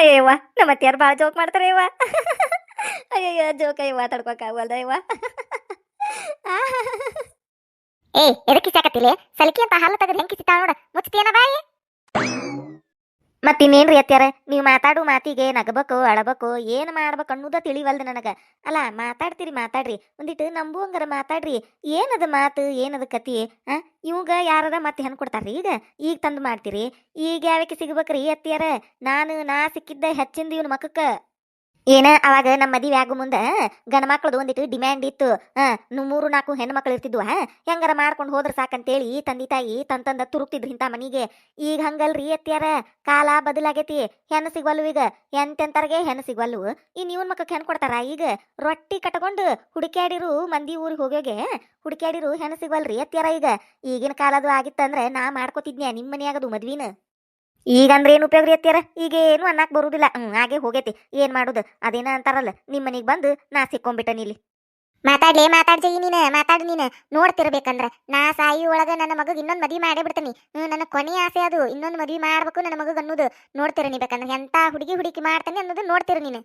ಅಯ್ಯವ್ವ ನಮ್ಮ ಅತ್ಯಾರು ಭಾಳ ಜೋಕ್ ಮಾಡ್ತಾರೆ ಇವ ಅಯ್ಯೋ ಜೋಕ ಇವ ತಡ್ಕೊಕ್ಕಾಗಲ್ದ ಇವ ಏ ಎದಕ್ಕೆ ಸಾಕತ್ತಿಲ್ಲ ಸಲಿಕೆ ಅಂತ ಹಾಲು ತೆಗೆದು ಹೆಂಗ್ ಕಿಸಿತಾಳ ನೋಡ, ಮುಚ್ತಿಯನ ಬಾಯಿ? ಮತ್ತಿನ್ನೇನ್ರಿ ಅತ್ಯಾರ ನೀವು ಮಾತಾಡು ಮಾತಿಗೆ ನಗಬೇಕು, ಅಳಬೇಕು, ಏನು ಮಾಡ್ಬೇಕು ಅನ್ನೋದ ತಿಳಿವಲ್ದು ನನಗೆ. ಅಲ್ಲ, ಮಾತಾಡ್ತೀರಿ, ಮಾತಾಡ್ರಿ. ಒಂದಿಟ್ಟು ನಂಬುವಂಗಾರ ಮಾತಾಡ್ರಿ. ಏನದ ಮಾತು, ಏನದ ಕತಿ ಆ? ಇವಾಗ ಯಾರಾರ ಮತ್ತೆ ಹೆಂಗ್ ಕೊಡ್ತಾರ್ರಿ ಈಗ? ಈಗ ತಂದು ಮಾಡ್ತೀರಿ. ಈಗ ಯಾವಕ್ಕೆ ಸಿಗ್ಬೇಕ್ರಿ ಅತ್ಯಾರ ನಾನು, ನಾ ಸಿಕ್ಕಿದ್ದ ಹೆಚ್ಚಿಂದ ಇವನ್ ಮಕ್ಕಕ್ಕ. ಏನ, ಅವಾಗ ನಮ್ಮ ಮದುವೆ ಆಗು ಮುಂದ ಗಂಡ ಮಕ್ಳದು ಒಂದಿಟ್ಟು ಡಿಮ್ಯಾಂಡ್ ಇತ್ತು. ನೀವು ಮೂರು ನಾಲ್ಕು ಹೆಣ್ಣು ಮಕ್ಳು ಇರ್ತಿದ್ವು. ಹಾ, ಹೆಂಗಾರ ಮಾಡ್ಕೊಂಡು ಹೋದ್ರ ಸಾಕಂತೇಳಿ ತಂದೆ ತಾಯಿ, ತನ್ ತಂದ ತುರುಕ್ತಿದ್ರು ಇಂಥ ಮನಿಗೆ. ಈಗ ಹಂಗಲ್ರಿ ಎತ್ತಿಯಾರ ಕಾಲ ಬದಲಾಗೈತಿ. ಹೆಣ್ಣು ಸಿಗ್ವಲ್ಲು ಈಗ ಎಂತೆಂತರ್ಗೆ ಹೆಣ್ಣು ಸಿಗ್ವಲ್ಲು. ಇನ್ ಇವನ್ ಮಕ್ಕ ಹೆಣ್ಣು ಕೊಡ್ತಾರ? ಈಗ ರೊಟ್ಟಿ ಕಟ್ಕೊಂಡು ಹುಡುಕ್ಯಾಡಿರು ಮಂದಿ ಊರಿಗೆ ಹೋಗೋಗೆ ಹುಡುಕ್ಯಾಡಿರು ಹೆಣ್ಣು ಸಿಗ್ವಲ್ರಿ ಎತ್ತಿಯಾರ ಈಗ. ಈಗಿನ ಕಾಲದು ಆಗಿತ್ತಂದ್ರೆ ನಾ ಮಾಡ್ಕೋತಿದ್ನ್ಯಾ ನಿಮ್ಮ ಮನೆಯಾಗದು ಮದ್ವಿನ? ಈಗ ಅಂದ್ರೆ ಏನು ಉಪಯೋಗ ರೀ ಈಗ ಏನು ಅನ್ನಕ್ ಬರುದಿಲ್ಲ. ಹ್ಮ್ ಹಾಗೆ ಹೋಗೈತಿ. ಏನ್ ಮಾಡುದು? ಅದೇನ ಅಂತಾರಲ್ಲ ನಿಮ್ಮ ಮನಿಗ್ ಬಂದು ನಾ ಸಿಕ್ಕೊಂಬಿಟ್ಟನಿ ಇಲ್ಲಿ ಮಾತಾಡ್ಲೇ ಮಾತಾಡ್ಜಿ ನೀನು ಮಾತಾಡ್ ನೀನು. ನೋಡ್ತಿರ್ಬೇಕಂದ್ರ ನಾ ಸಾಯಿ ಒಳಗ ನನ್ನ ಮಗಗ್ ಇನ್ನೊಂದ್ ಮದ್ವಿ ಮಾಡೇ ಬಿಡ್ತೀನಿ. ಹ್ಮ್ ನನ್ನ ಕೊನೆ ಆಸೆ ಅದು ಇನ್ನೊಂದ್ ಮದ್ವಿ ಮಾಡ್ಬೇಕು ನನ್ನ ಮಗಗ್ ಅನ್ನೋದು. ನೋಡ್ತಿರ ನೀ ಬೇಕಂದ್ರ ಎಂತ ಹುಡುಗಿ ಹುಡುಕಿ ಮಾಡ್ತಾನೆ ಅನ್ನೋದು ನೋಡ್ತಿರ ನೀನು.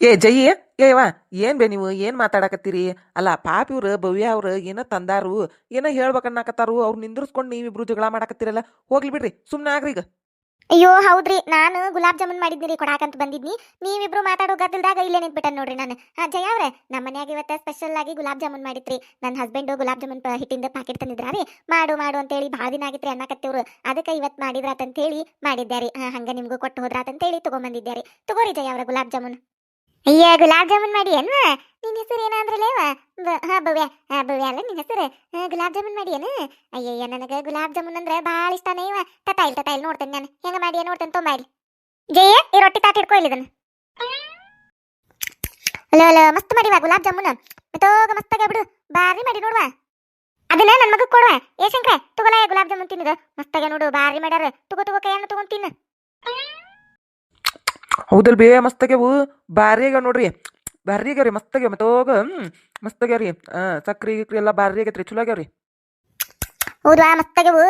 ಏ ಜಯಿ ಏವಾ ಏನ್ ಬೇ ನೀವು ಏನ್ ಮಾತಾಡಕತ್ತೀರಿ? ಅಲ್ಲ ಪಾಪ ಇವ್ರು ಭವ್ಯ ಅವ್ರು ಏನೋ ತಂದಾರು ಏನೋ ಹೇಳ್ಬೇಕನ್ನಾಕತ್ತಾರು ಅವ್ರು ನಿಂದ್ರಸ್ಕೊಂಡು ನೀವಿಬ್ರು ಜಗಳ ಮಾಡಕತ್ತಿರಲ್ಲ ಹೋಗ್ಲಿ ಬಿಡ್ರಿ ಸುಮ್ನೆ ಆಗ್ರಿ ಈಗ. ಅಯ್ಯೋ ಹೌದ್ರಿ ನಾನು ಗುಲಾಬ್ ಜಾಮೂನ್ ಮಾಡಿದ್ನಿ ಕೊಡಾಕಂತ ಬಂದಿದ್ನಿ. ನೀವಿಬ್ರು ಮಾತಾಡೋ ಗದ್ದಲ್ದಾಗ ಇಲ್ಲೇ ನಿಂತ್ಬಿಟ್ಟೆ ನೋಡ್ರಿ ನಾನು. ಜಯ ಅವ್ರೆ ನಮ್ಮ ಮನ್ಯಾಗ ಇವತ್ತ ಸ್ಪೆಷಲ್ ಆಗಿ ಗುಲಾಬ್ ಜಾಮೂನ್ ಮಾಡಿತ್ರಿ. ನನ್ನ ಹಸ್ಬೆಂಡು ಗುಲಾಬ್ ಜಾಮೂನ್ ಹಿಟ್ಟಿಂದ ಪ್ಯಾಕೆಟ್ ತಂದಿದ್ರಾರಿ. ಮಾಡು ಮಾಡು ಅಂತೇಳಿ ಭಾಳ ದಿನ ಆಗಿತ್ರಿ ಅನ್ನಕತ್ತಿವ್ರು. ಅದಕ್ಕೆ ಇವತ್ ಮಾಡಿದ್ರಾತಂತೇಳಿ ಮಾಡಿದ್ಯಾರಿ. ಹಾ, ಹಂಗ ನಿಮ್ಗೂ ಕೊಟ್ಟು ಹೋದ್ರಾತಂತೇಳಿ ತಗೊಂಬಂದಿದ್ಯಾರಿ. ತಗೋರಿ ಜಯ ಅವ್ರ ಗುಲಾಬ್ ಜಾಮೂನ್. ಅಯ್ಯ, ಗುಲಾಬ್ ಜಾಮೂನ್ ಮಾಡಿ ಏನ್ವ ನಿನ್ನ ಹೆಸರು ಏನಂದ್ರಲೇವ ಹಾ, ಭವ್ಯ ಹಾ, ಭವ್ಯ ಅಲ್ಲ ನಿನ್ನ ಹೆಸರು. ಗುಲಾಬ್ ಜಾಮೂನ್ ಮಾಡಿ ಏನು? ಅಯ್ಯಯ್ಯ, ನನಗೆ ಗುಲಾಬ್ ಜಾಮೂನ್ ಅಂದ್ರೆ ಭಾಳ ಇಷ್ಟನೇ ಇವ. ತತಾಯಿಲ್ ತತಾಯಿಲ್ ನೋಡ್ತೇನೆ ನಾನು. ಹೆಂಗ ಮಾಡಿ ನೋಡ್ತೇನೆ ತೊಂಬ ಇಲ್ಲಿ ಜಯ, ಈ ರೊಟ್ಟಿ ತಾಟ ಇಟ್ಕೊ ಇಲ್ಲಿದನ್ನು. ಅಲ್ಲ ಅಲ್ಲ ಮಸ್ತ್ ಮಾಡಿವ ಗುಲಾಬ್ ಜಾಮೂನ್? ಮತ್ತೋಗ ಮಸ್ತಾಗ ಬಿಡು ಬಾರಿ ಮಾಡಿ ನೋಡುವ. ಅದನ್ನ ನನ್ನ ಮಗಕ್ಕೆ ಕೊಡುವ. ಏ, ಶಂಕರ ತಗೋಲಾಯ ಗುಲಾಬ್ ಜಾಮೂನ್ ತಿನ್ನದ. ಮಸ್ತಾಗ ನೋಡು ಬಾರಿ ಮಾಡ್ಯಾರ. ತಗೋ ತಗೋ, ಕೈಯನ್ನು ತಗೊಂಡ್ ತಿನ್ನು. ಹೌದಲ್ ಬೇ ಮಸ್ತಾಗ್ಯಾವು ಭಾರಿ ಆಗ್ಯಾವ ನೋಡ್ರಿ. ಭಾರಿ ಆಗ್ಯಾವ್ರಿ ಮಸ್ತಾಗ್ಯಾವ ಮತ್ತೆ ಹೋಗ ಹ್ಮ್ ಮಸ್ತಾಗ್ಯಾವ್ರಿ ಆ ಸಕ್ರಿ ಗಿಕ್ರಿ ಎಲ್ಲ ಭಾರಿ ಆಗೈತ್ರಿ ಚಲೋ ಆಗ್ಯಾವ್ರಿ. ಹೌದಾ ಮಸ್ತಾಗವು?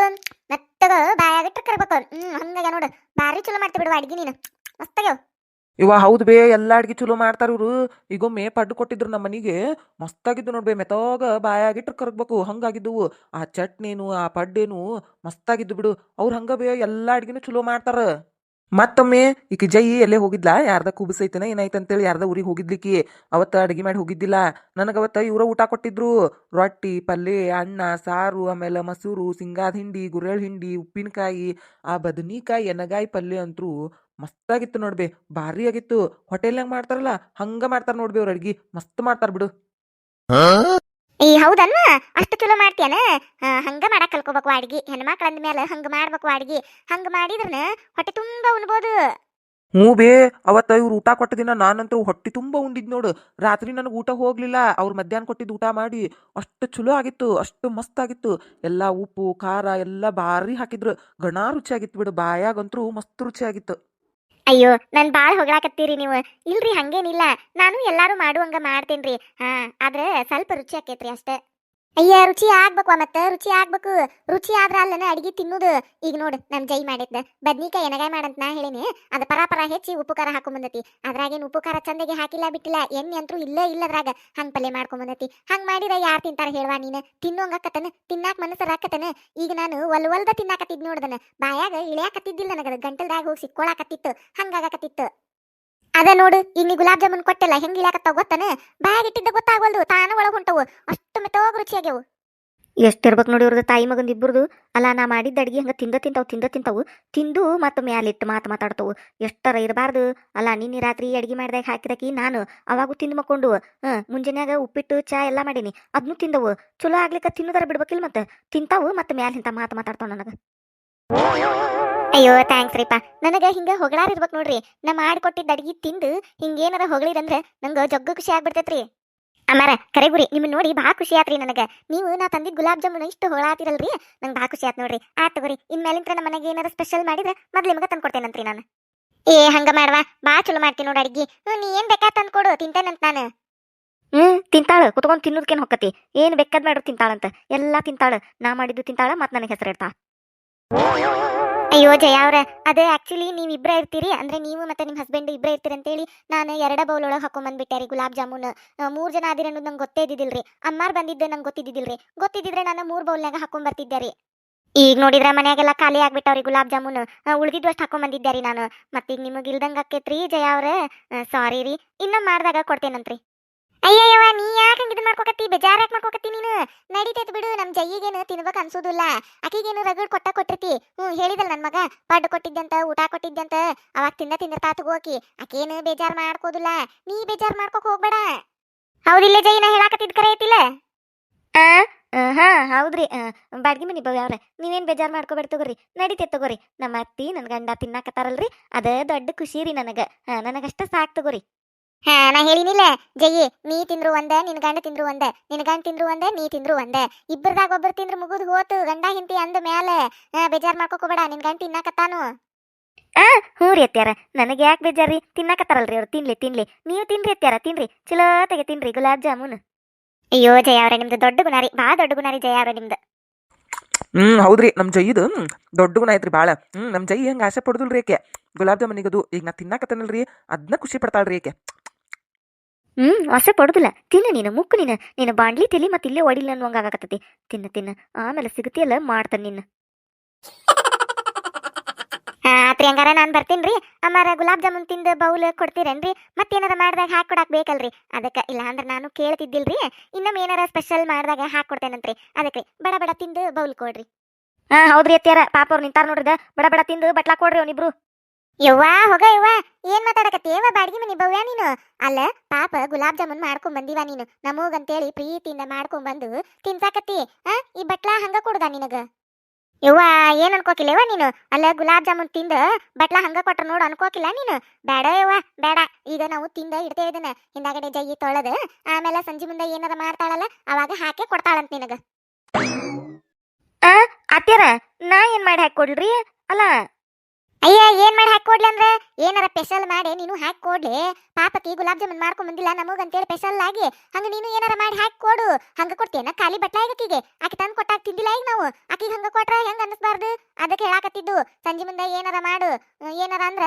ಮೆತ್ತಗ ಬಾಯಾಗಿಟ್ಟ ಕರ್ಬೇಕು ಹ್ಮ್ ಹಂಗಾಗ ನೋಡು. ಬಾರಿ ಚಲೋ ಮಾಡ್ತಿ ಬಿಡು ಅಡ್ಗಿ ನೀನು. ಮಸ್ತಾಗ್ಯಾವ ಇವ ಹೌದು ಬೇ ಎಲ್ಲ ಅಡ್ಗಿ ಚಲೋ ಮಾಡ್ತಾರ ಇವ್ರು. ಈಗೊಮ್ಮೆ ಪಡ್ಡು ಕೊಟ್ಟಿದ್ರು ನಮ್ಮ ಮನಿಗೆ. ಮಸ್ತಾಗಿದ್ದು ನೋಡ್ಬೇ ಮೆತ್ತಗ ಬಾಯಾಗಿಟ್ರು ಕರಗ್ಬೇಕು. ಹಂಗಾಗಿದ್ದವು ಆ ಚಟ್ನಿನು ಆ ಪಡ್ಡೇನು ಮಸ್ತಾಗಿದ್ದು ಬಿಡು. ಅವ್ರು ಹಂಗ ಬೇ ಎಲ್ಲ ಅಡ್ಗಿನು ಚಲೋ ಮಾಡ್ತಾರ. ಮತ್ತೊಮ್ಮೆ ಈಕಿ ಜೈ ಎಲ್ಲೇ ಹೋಗಿದ್ಲಾ? ಯಾರ್ದ ಕೂಬಿಸೈತನ? ಏನಾಯ್ತು ಅಂತೇಳಿ ಯಾರ್ದ ಊರಿಗೆ ಹೋಗಿದ್ಲಿಕ್ಕಿ ಅವತ್ತ ಅಡಿಗೆ ಮಾಡಿ ಹೋಗಿದ್ದಿಲ್ಲ. ನನಗವತ್ತ ಇವರ ಊಟ ಕೊಟ್ಟಿದ್ರು. ರೊಟ್ಟಿ, ಪಲ್ಲೆ, ಅನ್ನ, ಸಾರು, ಆಮೇಲೆ ಮಸೂರು, ಸಿಂಗಾದ ಹಿಂಡಿ, ಗುರೆಳ್ ಹಿಂಡಿ, ಉಪ್ಪಿನಕಾಯಿ, ಆ ಬದನಿಕಾಯಿ, ಎನಗಾಯಿ ಪಲ್ಯ ಅಂತೂ ಮಸ್ತಾಗಿತ್ತು ನೋಡ್ಬೆ. ಭಾರಿ ಆಗಿತ್ತು. ಹೋಟೆಲ್ನಾಗ ಮಾಡ್ತಾರಲ್ಲ, ಹಂಗ ಮಾಡ್ತಾರ ನೋಡ್ಬೆ ಅವ್ರ ಅಡ್ಗಿ. ಮಸ್ತ್ ಮಾಡ್ತಾರ ಬಿಡು. ಈ ಹೌದಲ್ವಾ ಅಷ್ಟು ಚಲೋ ಮಾಡ್ತೀಯನ? ಹಂಗ ಮಾಡಕ್ ಕಲ್ಕೋಬೇಕು ಅಡ್ಗಿ ಹೆಣ್ಮಕ್ಳು ಅಂದ್ಮೇಲೆ ಹಂಗ ಮಾಡ್ಬೇಕು ಅಡ್ಗಿ ಹಂಗ ಮಾಡಿದ್ರನ ಹೊಟ್ಟೆ ತುಂಬಾ ಉಣ್ಬೋದು. ಹ್ಞೂ ಬೇ, ಅವತ್ತ ಇವ್ರು ಊಟ ಕೊಟ್ಟ ದಿನ ನಾನಂತೂ ಹೊಟ್ಟೆ ತುಂಬ ಉಂಡಿದ್ ನೋಡು. ರಾತ್ರಿ ನನಗೆ ಊಟ ಹೋಗ್ಲಿಲ್ಲ. ಅವ್ರು ಮಧ್ಯಾಹ್ನ ಕೊಟ್ಟಿದ್ದು ಊಟ ಮಾಡಿ ಅಷ್ಟು ಚಲೋ ಆಗಿತ್ತು, ಅಷ್ಟು ಮಸ್ತ್ ಆಗಿತ್ತು. ಎಲ್ಲ ಉಪ್ಪು, ಖಾರ ಎಲ್ಲ ಭಾರಿ ಹಾಕಿದ್ರು. ಗಣ ರುಚಿಯಾಗಿತ್ತು ಬಿಡು. ಬಾಯಾಗಂತೂ ಮಸ್ತ್ ರುಚಿಯಾಗಿತ್ತು. ಅಯ್ಯೋ, ನನ್ ಬಾಳ್ ಹೊಗಳಾಕತ್ತೀರಿ ನೀವು. ಇಲ್ರಿ, ಹಂಗೇನಿಲ್ಲ. ನಾನು ಎಲ್ಲಾರು ಮಾಡುವಂಗ ಮಾಡ್ತೇನ್ರಿ. ಹಾ, ಆದ್ರೆ ಸ್ವಲ್ಪ ರುಚಿ ಆಕೇತ್ರಿ ಅಷ್ಟೇ. ಅಯ್ಯ, ರುಚಿ ಆಗ್ಬೇಕು ಮತ್ತ? ರುಚಿ ಆಗ್ಬೇಕು. ರುಚಿ ಆದ್ರ ಅಲ್ಲನ ಅಡಿಗೆ ತಿನ್ನುದು. ಈಗ ನೋಡು, ನಮ್ ಜೈ ಮಾಡಿದ್ದ ಬದ್ನಿಕಾಯಿ ಎನಗಾಯಿ ಮಾಡಂತ ನಾ ಹೇಳಿನಿ. ಅದ ಪರ ಪರ ಹೆಚ್ಚಿ ಉಪ್ಪು ಖಾರ ಹಾಕೊಂಬಂದತಿ ಅದ್ರಾಗೇನು ಉಪ್ಪು ಖಾರ ಚಂದಗೆ ಹಾಕಿಲ್ಲ ಬಿಟ್ಟಿಲ್ಲ, ಎಣ್ಣೆ ಅಂತೂ ಇಲ್ಲೇ ಇಲ್ಲ ಅದ್ರಾಗ ಹಂಗ್ ಪಲ್ಯ ಮಾಡ್ಕೊಂಬಂದತಿ ಹಂಗ್ ಮಾಡಿದ ಯಾರ್ ತಿಂತಾರ ಹೇಳುವ ನೀನ್? ತಿನ್ನೋಂಗಕ್ಕತನ ತಿನ್ನಾಕ್ ಮನಸ್ಸರ ಹಾಕತನ ಈಗ ನಾನು ಒಲ್ ಒಲ್ದ ತಿನ್ನಾಕತ್ತಿದ್ ನೋಡ್ದನ. ಬಾಯಾಗ ಇಳಿಯಾಕತ್ತಿದ್ದಿಲ್ಲ ನನಗದ. ಗಂಟಲ್ದಾಗ ಹೋಗಿ ಸಿಕ್ಕೊಳಕತ್ತಿತ್ತು. ಹಂಗಾಗಕತ್ತಿತ್ತು. ಅದ ನೋಡು ಈಗ ಗುಲಾಬ್ ಜಾಮೂನ್ ಕೊಟ್ಟಿಲ್ಲ ಹೆಂಗ್ ಗೊತ್ತನ? ಬಾಯಾಗ ಇಟ್ಟಿದ್ದ ಗೊತ್ತಾಗವಲ್ದು, ತಾನ ಒಳಗ್ ಹೊಂಟವು. ಅಷ್ಟು ಮೆತ್ತೋಗ ರುಚಿಯಾಗ್ಯವು. ಎಷ್ಟಿರ್ಬೇಕು ನೋಡಿ ಅವ್ರದ್ದು ತಾಯಿ ಮಗಂದು ಇಬ್ಬರದು. ಅಲ್ಲ, ನಾ ಮಾಡಿದ್ದ ಅಡಿಗೆ ಹಂಗೆ ತಿಂದ ತಿಂತಾವು ತಿಂದ ತಿಂತಾವು. ತಿಂದು ಮತ್ತೆ ಮ್ಯಾಲಿಟ್ಟು ಮಾತು ಮಾತಾಡ್ತವು. ಎಷ್ಟರ ಇರಬಾರ್ದು. ಅಲ್ಲ, ನಿನ್ನೆ ರಾತ್ರಿ ಅಡಿಗೆ ಮಾಡ್ದಾಗ ಹಾಕಿದಕಿ ನಾನು ಅವಾಗೂ ತಿಂದು ಮಕ್ಕೊಂಡು ಹಾಂ ಮುಂಜಾನ್ಯಾಗ ಉಪ್ಪಿಟ್ಟು, ಚಾ ಎಲ್ಲ ಮಾಡೀನಿ. ಅದನ್ನು ತಿಂದವು. ಚಲೋ ಆಗ್ಲಿಕ್ಕ ತಿನ್ನೋದರ ಬಿಡ್ಬೇಕಿಲ್ಲ ಮತ್ತೆ? ತಿಂತಾವು ಮತ್ತೆ ಮ್ಯಾಲ ಮಾತು ಮಾತಾಡ್ತಾವ ನನಗೆ. ಅಯ್ಯೋ ಥ್ಯಾಂಕ್ಸ್ ರೀಪಾ. ನನಗೆ ಹಿಂಗ ಹೊಗಳಾರ ಇರ್ಬೇಕು ನೋಡ್ರಿ. ನಾ ಮಾಡಿಕೊಟ್ಟಿದ್ದ ಅಡ್ಗಿ ತಿಂದು ಹಿಂಗೇನಾರ ಹೊಗಳಿರಂದ್ರ ನಂಗ ಜಗ್ಗ ಖುಷಿ ಆಗ್ಬಿಡ್ತೈತ್ರಿ. ಅಮ್ಮಾರ, ಕರೆಗುರಿ ನಿಮ್ಮನ್ನ ನೋಡಿ ಭಾಳ ಖುಷಿ ಆತ್ರಿ ನನಗೆ. ನೀವು ನಾ ತಂದಿದ್ದ ಗುಲಾಬ್ ಜಾಮೂನ್ ಇಷ್ಟು ಹೊಳಾತಿರಲ್ರಿ, ನಂಗೆ ಭಾಳ ಖುಷಿ ಆತ್ ನೋಡ್ರಿ. ಆತ್ ತಗೋರಿ, ಇನ್ಮೇಲಿಂತ್ರ ನಮ್ಮ ಮನೆಗೆ ಏನಾರ ಸ್ಪೆಷಲ್ ಮಾಡಿದ್ರೆ ಮೊದ್ಲು ನಿಮಗೆ ತಂದ್ಕೊಡ್ತೇನಂತ್ರಿ ನಾನು. ಏ, ಹಂಗ ಮಾಡ್ವಾ, ಭಾಳ ಚಲೋ ಮಾಡ್ತೀನಿ ನೋಡಿ ಅಡ್ಗಿ. ನೀ ಏನ್ ಬೇಕಾ ತಂದ್ಕೊಡು ತಿಂತೇನಂತ ನಾನು. ಹ್ಞೂ ತಿಂತಾಳ, ಕುತ್ಕೊಂಡು ತಿನ್ನೋದಕ್ಕೇನು ಹೊಕ್ಕತಿ? ಏನು ಬೇಕಾದ್ ಮಾಡ್ರು ತಿಂತಾಳಂತ. ಎಲ್ಲ ತಿಂತಾಳ. ನಾ ಮಾಡಿದ್ದು ತಿಂತಾಳ ಮತ್ತೆ ನನಗೆ ಹೆಸರು ಇಡ್ತಾ ಅಯ್ಯೋ ಜಯ ಅವ್ರ, ಅದೇ ಆಕ್ಚುಲಿ ನೀವ್ ಇಬ್ರ ಇರ್ತೀರಿ, ಅಂದ್ರೆ ನೀವು ಮತ್ತೆ ನಿಮ್ ಹಸ್ಬೆಂಡ್ ಇಬ್ರೇ ಇರ್ತೀರಿ ಅಂತೇಳಿ ನಾನು ಎರಡ ಬೌಲ್ ಒಳಗೆ ಹಾಕೊಂಬಂದ್ಬಿಟ್ಟೆ ರೀ ಗುಲಾಬ್ ಜಾಮೂನ್. ಮೂರು ಜನ ಆದಿರಿ ಅನ್ನೋದು ನಂಗೆ ಗೊತ್ತೇ ಇದ್ದಿದ್ದಿಲ್ರಿ ಅಮ್ಮಾರ್ ಬಂದಿದ್ದೆ ನಂಗೆ ಗೊತ್ತಿದ್ದಿದ್ದಿಲ್ರಿ ಗೊತ್ತಿದ್ದಿದ್ರೆ ನಾನು ಮೂರ್ ಬೌಲ್ನಾಗ ಹಾಕೊಂಡ್ ಬರ್ತಿದ್ದೆ ರೀ. ಈಗ ನೋಡಿದ್ರೆ ಮನ್ಯಾಗೆಲ್ಲ ಖಾಲಿ ಆಗ್ಬಿಟ್ಟವ್ರಿ ಗುಲಾಬ್ ಜಾಮೂನ್. ಉಳಿದಿದ್ದು ಅಷ್ಟು ಹಾಕೊಂಡ್ ಬಂದಿದ್ದೆ ರೀ ನಾನು. ಮತ್ತೀಗ ನಿಮಗೆ ಇಲ್ದಂಗ ಆಕೈತ್ರಿ ಜಯ ಅವ್ರ. ಸಾರಿ ರೀ. ಇನ್ನ ಮಾಡ್ದಾಗ ಕೊಡ್ತೇನಂತ್ರಿ. ಅಯ್ಯಯ್ಯವ ನೀ ಯಾಕೆ ಇದು ಮಾಡ್ಕೊಕತ್ತಿ? ಬೇಜಾರ್ ಯಾಕೆ ಮಾಡ್ಕೊಕತ್ತಿ ನೀನು? ನಡೀತೈತೆ ಬಿಡು ನಮ್ಮ ಜಯ್ಯಿಗೇನು ತಿನ್ಬೇಕು ಅನ್ಸೋದಿಲ್ಲ. ಆಕಿಗೇನು ರಗಡ್ ಕೊಟ್ಟ ಕೊಟ್ಟಿರ್ತಿ. ಹ್ಞೂ, ಹೇಳಿದಲ್ಲ ನನ್ನ ಮಗ. ಪಡ್ ಕೊಟ್ಟಿದ್ದಂತ ಊಟ ಕೊಟ್ಟಿದ್ದಂತ ಅವಾಗ ತಿಂದ ತಿಂದಿರ್ತಾ ತಗೋಕಿ ಆಕೇನು ಬೇಜಾರ್ ಮಾಡ್ಕೋದಿಲ್ಲ. ನೀ ಬೇಜಾರ್ ಮಾಡ್ಕೋಕ್ ಹೋಗ್ಬೇಡ. ಹೌದಿಲ್ಲ ಜೈ ನಾ ಹೇಳಾಕತ್ತಿದ್ ಕರೆ ಐತಿಲ್ಲ? ಆ? ಹಾ, ಹೌದ್ರಿ. ಬಾಡ್ಗಿ ಮನಿ ಬವ್ ಯಾವ್ರ ನೀವೇನ್ ಬೇಜಾರ್ ಮಾಡ್ಕೋಬೇಡ ತಗೋರಿ. ನಡೀತೆ ತಗೋರಿ. ನಮ್ಮ ಅತ್ತಿ ನನ್ ಗಂಡ ತಿನ್ನಾಕತ್ತಾರಲ್ರಿ. ಅದ ದೊಡ್ಡ ಖುಷಿ ರೀ ನನಗೆ. ನನಗಷ್ಟ ಸಾಕ್ ತಗೋರಿ. ಹಾ ನಾ ಹೇಳಿನಿಲ್ಲ. ಜಯಿ ನೀ ತಿಂದ್ರು ಒಂದ ನಿನ್ ಗಂಡ ತಿಂದ್ರು ಒಂದ. ನಿನ್ ಗಂಡ ತಿಂದ್ರು ಒಂದ ನೀ ತಿಂದ್ರು ಒಂದ. ಇಬ್ಬರದಾಗ ಒಬ್ಬರು ತಿಂದ್ರು ಮುಗುದ್ ಹೋತು ಗಂಡ ಹಿಂತಿ ಅಂದ ಮ್ಯಾಲೆ. ಆ, ಬೇಜಾರ್ ಮಾಡ್ಕೋಬೇಡ ಹೋಗ್ಬೇಡ ನಿನ್ ಗಂಡ ತಿನ್ನಾಕತ್ತಾನು. ಹ್ಞೂ ರೀ ಅತ್ಯಾರ ನನಗೆ ಯಾಕೆ ಬೇಜಾರಿ? ತಿನ್ನಾಕತ್ತಾರಲ್ರಿ ಅವ್ರು. ತಿನ್ಲಿ ತಿನ್ಲಿ. ನೀವು ತಿನ್ರಿ ಅತ್ಯಾರ ತಿನ್ರಿ. ಚಲೋ ತೆಗೆ ತಿನ್ರಿ ಗುಲಾಬ್ ಜಾಮೂನ್. ಅಯ್ಯೋ ಜಯ ಅವ್ರೆ ನಿಮ್ದು ದೊಡ್ಡ ಗುಣ ರೀ. ಬಾ ದೊಡ್ಡ ಗುಣಾರಿ ಜಯ ಅವ್ರೆ ನಿಮ್ದು. ಹ್ಮ್ ಹೌದ್ರಿ. ನಮ್ ಜೈದು ದೊಡ್ಡ ಗುಣ ಐತ್ರಿ ಬಾಳ ಹ್ಮ್ ನಮ್ ಜೈ ಹೆಂಗ ಆಸೆ ಪಡುದಿಲ್ರಿ ಏಕೆ? ಗುಲಾಬ್ ಜಾಮೂನಿಗದು ಈಗ ನಾ ತಿನ್ನಾಕತ್ತನಲ್ರಿ? ಅದನ್ನ ಖುಷಿ ಪಡ್ತಾಳ್ರಿ ಆಕೆ ಹ್ಮ್ ಆಸೆ ಪಡುದಿಲ್ಲ. ತಿನ್ನ ನೀನು ಮುಕ್ಕು ನೀನು. ನೀನು ಬಾಂಡ್ಲಿ ತಿಲಿ ಮತ್ತೆ ಇಲ್ಲೇ ಒಡಿಲ್ಲ ಅನ್ನುವಂಗಾಗತ್ತತಿ ತಿನ್ನ ತಿನ್ನ. ಆಮೇಲೆ ಸಿಗತಿಯಲ್ಲ ಮಾಡ್ತಾನೆ ನಿನ್ನ. ಹಾ ನಾನು ನಾನ್ ಬರ್ತೀನ್ರಿ. ಅಮ್ಮಾರ ಗುಲಾಬ್ ಜಾಮೂನ್ ತಿಂದು ಬೌಲ್ ಕೊಡ್ತೀರೇನ್ರಿ? ಮತ್ತೇನಾರ ಮಾಡಿದಾಗ ಹಾಕಿ ಕೊಡಕ್ಕೆ ಬೇಕಲ್ರಿ? ಅದಕ್ಕೆ ಇಲ್ಲ ಅಂದ್ರೆ ನಾನು ಕೇಳ್ತಿದ್ದಿಲ್ರಿ. ಇನ್ನೊಮ್ಮೆ ಏನಾರ ಸ್ಪೆಷಲ್ ಮಾಡಿದಾಗ ಹಾಕಿ ಕೊಡ್ತೇನಂತ್ರಿ. ಅದಕ್ಕೆ ಬಡ ಬಡ ತಿಂದು ಬೌಲ್ ಕೊಡ್ರಿ. ಹಾ ಹೌದ್ರಿ ಅತ್ಯಾರ ಪಾಪ ಅವ್ರು ನಿಂತಾರ ನೋಡ್ರಿದ ಬಡ ಬಡ ತಿಂದು ಬಟ್ಲಾ ಕೊಡ್ರಿ ಅವ್ನಿಬ್ರು. ಯವ್ವ, ಹೋಗ ಯವ್ವ. ಏನ್ ಮಾತಾಡಕತ್ತೇವ ಬಾಡಿಗೆ ಮನಿ ಬವ್ಯ ನೀನು? ಅಲ್ಲ, ಪಾಪ ಗುಲಾಬ್ ಜಾಮೂನ್ ಮಾಡ್ಕೊಂಡ್ ಬಂದಿವ ನೀನು. ನಮಗಂತೇಳಿ ಪ್ರೀತಿಯಿಂದ ಮಾಡ್ಕೊಂಡ್ ಬಂದು ತಿನ್ಸಾಕತ್ತಿ, ಆ? ಈ ಬಟ್ಲಾ ಹಂಗ ಕೊಡುದ ನಿನಗ? ಯವ್ವ, ಏನ್ ಅನ್ಕೋಕಿಲ್ಲವ ನೀನು? ಅಲ್ಲ, ಗುಲಾಬ್ ಜಾಮೂನ್ ತಿಂದ ಬಟ್ಲಾ ಹಂಗ ಕೊಟ್ರ ನೋಡು ಅನ್ಕೋಕಿಲ್ಲ ನೀನು? ಬೇಡ ಯವ್ವ, ಬೇಡ. ಈಗ ನಾವು ತಿಂದ ಇಡ್ತೇವೆ ಇದನ್ನ. ಹಿಂದಾಗಡೆ ಜೈ ತೊಳೆದ. ಆಮೇಲೆ ಸಂಜೆ ಮುಂದೆ ಏನಾರ ಮಾಡ್ತಾಳಲ್ಲ, ಅವಾಗ ಹಾಕಿ ಕೊಡ್ತಾಳಂತ ನಿನಗ. ಅತ್ಯಾರ ನಾ ಏನ್ ಮಾಡಿ ಹಾಕೊಡ್ರಿ ಅಲ್ಲ ಅಯ್ಯ, ಏನ್ ಮಾಡಿ ಹಾಕಿ ಕೊಡ್ಲಿ ಅಂದ್ರೆ? ಏನಾರ ಸ್ಪೆಷಲ್ ಮಾಡಿ, ನೀನು ಹಾಕಿ ಕೊಡ್ಲಿ. ಪಾಪಕ್ಕೆ ಗುಲಾಬ್ ಜಾಮೂನ್ ಮಾಡ್ಕೊಂಡ್ ಬಂದಿಲ್ಲ ನಮಗಂತೇಳಿ ಸ್ಪೆಷಲ್ ಆಗಿ. ಹಂಗ ನೀನು ಏನಾರ ಮಾಡಿ ಹಾಕಿ ಕೊಡು. ಹಂಗ ಕೊಡ್ತೇನ? ಖಾಲಿ ಬಟ್ಲ ಆಕಿಗೆ. ಆಕಿ ತಂದು ಕೊಟ್ಟಾಗ ತಿಂದಿಲ್ಲ ಈಗ ನಾವು. ಆಕಿಗೆ ಹಂಗ ಕೊಟ್ರ ಹೆಂಗ ಅನ್ನಿಸ್ಬಾರ್ದು? ಅದಕ್ಕೆ ಹೇಳಾಕತ್ತಿದ್ದು. ಸಂಜೆ ಮುಂದೆ ಏನಾರ ಮಾಡು. ಏನಾರ ಅಂದ್ರ?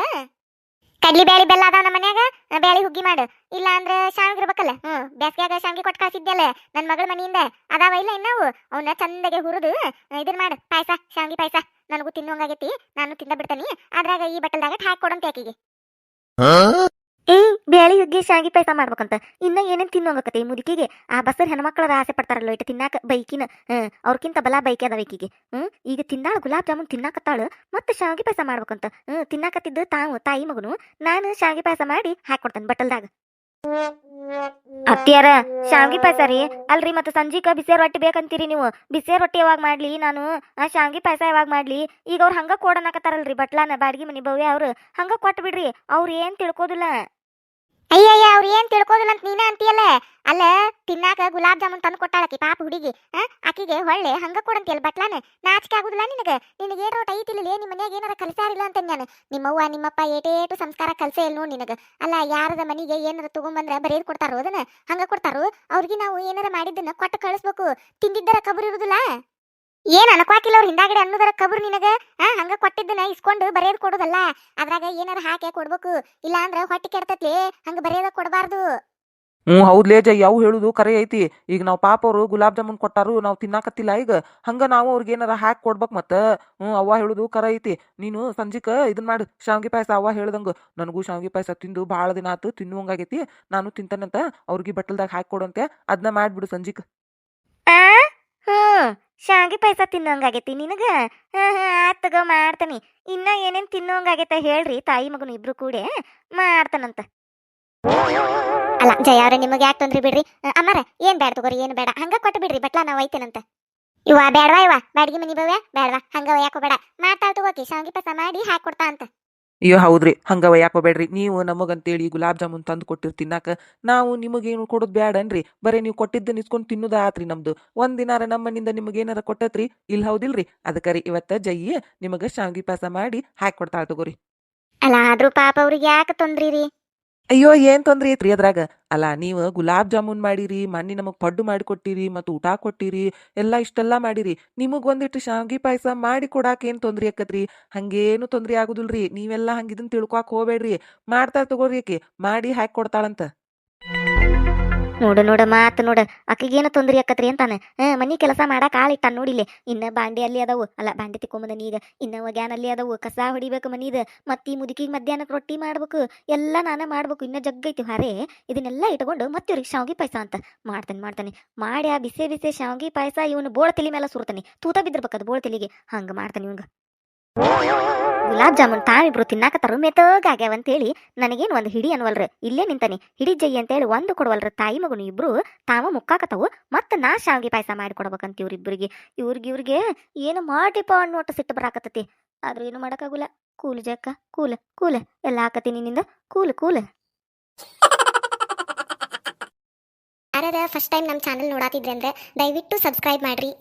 ಕಡ್ಲಿ ಬ್ಯಾಳಿ ಬೆಲ್ಲ ಅದಾವ ನಮ್ಮ ಮನ್ಯಾಗ. ಬ್ಯಾಳಿ ಹುಗ್ಗಿ ಮಾಡು. ಇಲ್ಲ ಅಂದ್ರೆ ಶಾವಿಗೆ ಇರ್ಬೇಕಲ್ಲ? ಹ್ಮ್, ಬ್ಯಾಸ್ಗ್ಯಾಗ ಶಾವಿಗೆ ಕೊಟ್ಟು ನನ್ನ ಮಗಳ ಮನೆಯಿಂದ. ಅದಾವ ಇಲ್ಲ ಇನ್ನವು ಅವನ್ನ ಚಂದಗೆ ಹುರಿದು. ಇದನ್ ಮಾಡು. ಪಾಯಸ, ಶಾವಿಗೆ ಪಾಯಸ. ನನಗೂ ತಿನ್ನುವಂಗಾಗೈತಿ ನಾನು ತಿಂದ ಬಿಡ್ತಾನಿ ಅದ್ರಾಗ ಈ ಬಟ್ಟಲ್ದಾಗ ಹಾಕಿ ಕೊಡಂತೆ ಆಕಿಗೆ. ಏ ಬೇಳೆ ಹುಗ್ಗಿ ಶಾಗಿ ಪಾಯಸ ಮಾಡ್ಬೇಕಂತ ಇನ್ನ ಏನೇನ್ ತಿನ್ನೋಗಕತ್ತೆ ಈ ಮುದುಕಿಗೆ? ಆ ಬಸರ್ ಹೆಣ್ಮಕ್ಳ ಆಸೆ ಪಡ್ತಾರಲ್ಲ ಇಟ್ಟು ತಿನ್ನಾಕ ಬೈಕಿನ ಅವ್ರಕ್ಕಿಂತ ಬಲ ಬೈಕಿ ಅದಾವ ಈಕಿಗೆ. ಹ್ಮ್ ಈಗ ತಿಂದಾಳ ಗುಲಾಬ್ ಜಾಮೂನ್ ತಿನ್ನಾಕತ್ತಾಳ ಮತ್ತೆ ಶಾವಿಗೆ ಪಾಯಸ ಮಾಡ್ಬೇಕಂತ ಹ್ಮ್ ತಿನ್ನಾಕತ್ತಿದ್ದು ತಾವು ತಾಯಿ ಮಗನು ನಾನು ಶಾವಿಗೆ ಪಾಯಸ ಮಾಡಿ ಹಾಕೊಡ್ತೇನೆ ಬಟ್ಟಲ್ದಾಗ. ಅತ್ತಿಯಾರ, ಶಾವಿಗೆ ಪಾಯಸ ರೀ? ಅಲ್ರಿ, ಮತ್ತೆ ಸಂಜೀಕ ಬಿಸಿ ರೊಟ್ಟಿ ಬೇಕಂತೀರಿ ನೀವು. ಬಿಸಿ ರೊಟ್ಟಿ ಯಾವಾಗ ಮಾಡ್ಲಿ ನಾನು? ಆ, ಶಾವಿಗೆ ಪಾಯಸ ಯಾವಾಗ ಮಾಡ್ಲಿ? ಈಗ ಅವ್ರು ಹಂಗ ಕೊಡನಕತ್ತಾರಲ್ರಿ ಬಟ್ಲಾನ, ಬಾಡಿಗೆ ಮನಿ ಭವ್ಯ ಅವ್ರು. ಹಂಗ ಕೊಟ್ಟು ಬಿಡ್ರಿ ಅವ್ರು ಏನ್ ತಿಳ್ಕೋದಿಲ್ಲ. ಅಯ್ಯಯ್ಯ, ಅವ್ರು ಏನ್ ತಿಳ್ಕೋದಿಲ್ಲ ಅಂತ ನೀನ ಅಂತೀಯಲ್ಲ? ಅಲ್ಲ, ತಿನ್ನಾಕ ಗುಲಾಬ್ ಜಾಮೂನ್ ತಂದು ಕೊಟ್ಟಾಳಕಿ ಪಾಪ ಹುಡುಗಿ ಆಕಿಗೆ ಹೊಳ್ಳೆ ಹಂಗ ಕೊಡಂತಿಯಲ್ಲ ಬಟ್ಲಾನ? ನಾಚಿಕೆ ಆಗುದಿಲ್ಲ ನಿನಗ? ನಿನಗೆ ಏಟೋ ಐತಿಲ್ಲ ನಿಮ್ಮ ಮನ್ಯಾಗ ಏನಾರ ಕಲಿಸಾರಿಲ್ಲ ಅಂತ ನಾನು ನಿಮ್ಮವ್ವ, ನಿಮ್ಮಪ್ಪ ಏಟೇಟು ಸಂಸ್ಕಾರ ಕಲ್ಸೇ ಇಲ್ಲ ನೋಡಿ ನಿನಗ. ಅಲ್ಲ, ಯಾರದ ಮನೆಗೆ ಏನಾರ ತಗೊಂಬಂದ್ರ ಬರೇದ್ ಕೊಡ್ತಾರೋ ಅದನ್ನ? ಹಂಗ ಕೊಡ್ತಾರೋ? ಅವ್ರಿಗೆ ನಾವು ಏನಾರ ಮಾಡಿದ್ದನ್ನ ಕೊಟ್ಟು ಕಳಿಸ್ಬೇಕು. ತಿಂದಿದ್ದರ ಕಬರ್ ಇರುದಿಲ್ಲ? ಏನ್ ಅನ್ಕೋಕಿಲ್ಲ ಅವ್ರ ಹಿಂದಾಗಡೆ ಅನ್ನೋದರ ಕಬರ್ ನಿನಗ? ಆ, ಹಂಗ ಕೊಟ್ಟಿದ್ದನ್ನ ಇಸ್ಕೊಂಡು ಬರೆಯೋದು ಕೊಡೋದಲ್ಲ? ಅದ್ರಾಗ ಏನಾರ ಹಾಕಿ ಕೊಡ್ಬೇಕು. ಇಲ್ಲ ಅಂದ್ರ ಹೊಟ್ಟಿ ಕೆಡ್ತತ್ಲಿ, ಹಂಗ ಬರೆಯೋದ ಕೊಡಬಾರ್ದು. ಹ್ಞೂ ಹೌದ್ಲೇ ಜೈ ಯಾವ ಹೇಳುದು? ಕರೆ ಐತಿ. ಈಗ ನಾವು ಪಾಪ ಅವರು ಗುಲಾಬ್ ಜಾಮೂನ್ ಕೊಟ್ಟಾರು, ನಾವು ತಿನ್ನಾಕತ್ತಿಲ್ಲ ಈಗ. ಹಂಗ ನಾವು ಅವ್ರಿಗೆ ಏನಾರ ಹಾಕಿ ಕೊಡ್ಬೇಕು ಮತ್ತ? ಹ್ಞೂ ಅವ್ವ ಹೇಳುದು ಕರೆ ಐತಿ. ನೀನು ಸಂಜಿಕ ಇದನ್ ಮಾಡು. ಶಾವ್ಗಿ ಪಾಯಸ ಅವ್ವ ಹೇಳ್ದಂಗ. ನನಗೂ ಶಾವ್ಗಿ ಪಾಯಸ ತಿಂದು ಭಾಳ ದಿನ ಆತು ತಿನ್ನುವಂಗಾಗೈತಿ ನಾನು ತಿಂತಾನಂತ ಅವ್ರಿಗೆ ಬಟ್ಟಲ್ದಾಗ ಹಾಕಿ ಕೊಡಂತೆ. ಅದನ್ನ ಮಾಡ್ಬಿಡು ಸಂಜಿಕ. ಹ್ಮ್ ಶಾವಿಗೆ ಪಾಯಸ ತಿನ್ನೋಂಗಾಗೈತಿ ನಿನಗ? ಹಾ ಹಾ ಆತ್ ತಗೋ ಮಾಡ್ತಾನಿ. ಇನ್ನ ಏನೇನ್ ತಿನ್ನೋಂಗಾಗೈತ ಹೇಳ್ರಿ, ತಾಯಿ ಮಗನು ಇಬ್ರು ಕೂಡೆ. ಮಾಡ್ತಾನಂತ. ಅಲ್ಲ, ಜಯ ಅವ್ರೆ, ನಿಮಗೆ ಯಾಕೆ ತೊಂದ್ರಿ ಬಿಡ್ರಿ? ಅಮ್ಮಾರ, ಏನ್ ಬೇಡ ತಗೋರಿ, ಏನು ಬೇಡ ಹಂಗ ಕೊಟ್ಟು ಬಿಡ್ರಿ, ಬಟ್ಲ ನಾವ್ ಐತೇನಂತ ಇವ ಬೇಡವಾ ಇವ ಬಾಡಿಗೆ ಮನಿ ಬವ್ಯ? ಬೇಡವಾ ಹಂಗ ಯಾಕೋ ಬೇಡ ಮಾತಾಡ್ ತಗೋಕಿ ಶಾವಿಗೆ ಪಾಯಸ ಮಾಡಿ ಹಾಕಿ ಅಂತ. ಅಯ್ಯೋ, ಹೌದ್ರಿ. ಹಂಗ ಯಾಕೋಬೇಡ್ರಿ ನೀವು ನಮಗಂತೇಳಿ ಗುಲಾಬ್ ಜಾಮೂನ್ ತಂದು ಕೊಟ್ಟಿರ್ ತಿನ್ನಾಕ ನಾವು ನಿಮಗೇನು ಕೊಡೋದು ಬ್ಯಾಡನ್ರಿ. ಬರೀ ನೀವು ಕೊಟ್ಟಿದ್ದ ಇಸ್ಕೊಂಡು ತಿನ್ನೋದ ಆತ್ರಿ ನಮ್ದು. ಒಂದ್ ದಿನಾರ ನಮ್ಮ ಮನಿಂದ ನಿಮಗೇನಾರ ಕೊಟ್ಟತ್ರಿ? ಇಲ್ಲಿ ಹೌದಿಲ್ರಿ. ಅದಕ್ಕೆ ರೀ ಇವತ್ತ ಜಯ್ಯಿ ನಿಮಗೆ ಶಾಂಗಿ ಪಾಸ ಮಾಡಿ ಹಾಕಿ ಕೊಡ್ತಾಳ ತಗೋರಿ. ಅಲ್ಲ ಆದ್ರೂ ಪಾಪ ಅವ್ರಿಗೆ ಯಾಕೆ ತೊಂದ್ರಿ ಅಯ್ಯೋ, ಏನ್ ತೊಂದ್ರೆ ಐತ್ರಿ ಅದ್ರಾಗ? ಅಲ್ಲ, ನೀವು ಗುಲಾಬ್ ಜಾಮೂನ್ ಮಾಡಿರಿ, ಮನ್ನಿ ನಮಗ್ ಪಡ್ಡು ಮಾಡಿ ಕೊಟ್ಟಿರಿ ಮತ್ತು ಊಟ ಕೊಟ್ಟಿರಿ, ಎಲ್ಲ ಇಷ್ಟೆಲ್ಲ ಮಾಡಿರಿ. ನಿಮಗ್ ಒಂದಿಟ್ಟು ಶಾವಿಗೆ ಪಾಯಸ ಮಾಡಿ ಕೊಡಾಕ ಏನ್ ತೊಂದ್ರೆ ಆಕತ್ರಿ? ಹಂಗೇನು ತೊಂದ್ರೆ ಆಗುದಿಲ್ರಿ. ನೀವೆಲ್ಲ ಹಂಗಿದನ್ ತಿಳ್ಕೊಕ್ ಹೋಗ್ಬೇಡ್ರಿ. ಮಾಡ್ತಾರ ತಗೋರಿ ಆಕಿ. ಮಾಡಿ ಹಾಕಿ ಕೊಡ್ತಾಳಂತ. ನೋಡು ನೋಡು, ಮಾತು ನೋಡ. ಆಕಿಗೇನು ತೊಂದ್ರೆ ಆಕತ್ರಿ ಅಂತಾನೆ? ಹಾ, ಮನಿ ಕೆಲಸ ಮಾಡಾಕ ಆಳಿಟ್ಟ ನೋಡಿಲೆ ಇನ್ನ ಬಾಂಡೆ ಅಲ್ಲಿ ಅದಾವು. ಅಲ್ಲ, ಬಾಂಡೆ ತಿಕ್ಕೊಂಬಂದನಿ ಈಗ. ಇನ್ನ ಒಗ್ಯಾನ್ ಅಲ್ಲಿ ಅದಾವು. ಕಸ ಹೊಡಿಬೇಕು ಮನೀದ. ಮತ್ತೆ ಈ ಮುದುಕಿಗೆ ಮಧ್ಯಾಹ್ನಕ್ಕೆ ರೊಟ್ಟಿ ಮಾಡ್ಬೇಕು. ಎಲ್ಲ ನಾನೇ ಮಾಡ್ಬೇಕು. ಇನ್ನ ಜಗ್ಗೈತಿ ಹರೆ. ಇದನ್ನೆಲ್ಲ ಇಟ್ಕೊಂಡು ಮತ್ತೆ ಇವ್ರಿಗೆ ಶಾವಿಗೆ ಪಾಯಸ ಅಂತ ಮಾಡ್ತಾನೆ ಮಾಡ್ತಾನೆ. ಮಾಡಿ ಆ ಬಿಸಿ ಬಿಸಿ ಶಾವಿಗೆ ಪಾಯಸ. ಇವನು ಬೋಳ ತಲೆ ಮೇಲೆ ಸುರ್ತಾನೆ. ತೂತ ಬಿದ್ದಿರ್ಬೇಕದು ಬೋಳ ತಲೆಗೆ. ಹಂಗ ಮಾಡ್ತಾನೆ ಇವಂಗ ಗುಲಾಬ್ ಜಾಮೂನ್ ತಾವಿಬ್ರು ತಿನ್ನಾಕತ್ತಾರು ಮೆತ್ತಗಾಗ್ಯಾವ ಅಂತೇಳಿ ನನಗೇನು ಒಂದು ಹಿಡಿ ಅನ್ವಲ್ರಿ? ಇಲ್ಲೇ ನಿಂತಾನೆ. ಹಿಡಿ ಜೈ ಅಂತೇಳಿ ಒಂದು ಕೊಡವಲ್ರಿ ತಾಯಿ ಮಗನು ಇಬ್ರು. ತಾವ ಮುಕ್ಕಾಕತ್ತಾವು. ಮತ್ತೆ ನಾ ಶಾವಿಗೆ ಪಾಯಸ ಮಾಡಿ ಕೊಡ್ಬೇಕಂತ ಇವ್ರಿಬ್ರಿಗೆ ಇವ್ರಿಗೆ ಇವ್ರಿಗೆ ಏನು ಮಾಡಿಪ ಅನ್ನೋಟ ಸಿಟ್ಟು ಬರಾಕತ್ತತಿ. ಆದ್ರೂ ಏನು ಮಾಡೋಕ್ಕಾಗಲ್ಲ. ಕೂಲ್ ಜಕ್ಕ ಕೂಲ್ ಕೂಲ್. ಎಲ್ಲ ಹಾಕತ್ತೀನಿ ನಿನ್ನಿಂದ ಕೂಲ್ ಕೂಲ್. ಯಾರ್ಯಾರ ಫಸ್ಟ್ ಟೈಮ್ ನಮ್ಮ ಚಾನಲ್ ನೋಡಾತಿದ್ರೆ ಅಂದ್ರೆ ದಯವಿಟ್ಟು ಸಬ್ಸ್ಕ್ರೈಬ್ ಮಾಡ್ರಿ.